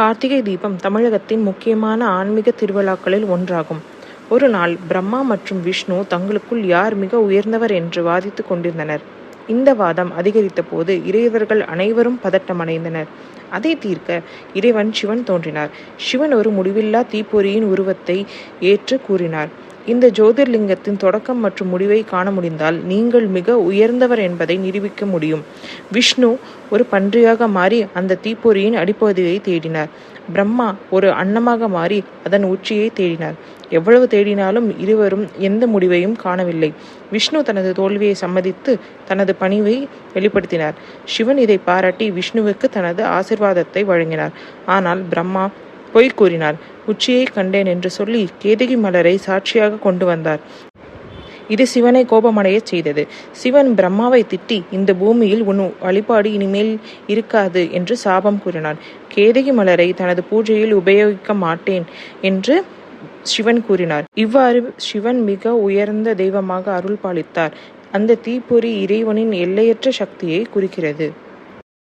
கார்த்திகை தீபம் தமிழகத்தின் முக்கியமான ஆன்மீக திருவிழாக்களில் ஒன்றாகும். ஒரு நாள் பிரம்மா மற்றும் விஷ்ணு தங்களுக்குள் யார் மிக உயர்ந்தவர் என்று வாதித்துக் கொண்டிருந்தனர். இந்த வாதம் அதிகரித்தபோது இறைவர்கள் அனைவரும் பதட்டமடைந்தனர். அதை தீர்க்க இறைவன் சிவன் தோன்றினார். சிவன் ஒரு முடிவில்லா தீப்பொறியின் உருவத்தை ஏற்று கூறினார் இந்த ஜோதிர்லிங்கத்தின் தொடக்கம் மற்றும் முடிவை காண முடிந்தால் நீங்கள் மிக உயர்ந்தவர் என்பதை நிரூபிக்க முடியும். விஷ்ணு ஒரு பன்றியாக மாறி அந்த தீப்பொறியின் அடிப்பகுதியை தேடினார். பிரம்மா ஒரு அன்னமாக மாறி அதன் உச்சியை தேடினார். எவ்வளவு தேடினாலும் இருவரும் எந்த முடிவையும் காணவில்லை. விஷ்ணு தனது தோல்வியை சம்மதித்து தனது பணிவை வெளிப்படுத்தினார். சிவன் இதை பாராட்டி விஷ்ணுவுக்கு தனது ஆசிர்வாதத்தை வழங்கினார். ஆனால் பிரம்மா பொய் கூறினார். உச்சியை கண்டேன் என்று சொல்லி கேதகி மலரை சாட்சியாக கொண்டு வந்தார். இது சிவனை கோபமடையச் செய்தது. சிவன் பிரம்மாவை திட்டி இந்த பூமியில் உன் வழிபாடு இனிமேல் இருக்காது என்று சாபம் கூறினார். கேதகி மலரை தனது பூஜையில் உபயோகிக்க மாட்டேன் என்று சிவன் கூறினார். இவ்வாறு சிவன் மிக உயர்ந்த தெய்வமாக அருள் பாலித்தார். அந்த தீப்பொறி இறைவனின் எல்லையற்ற சக்தியை குறிக்கிறது.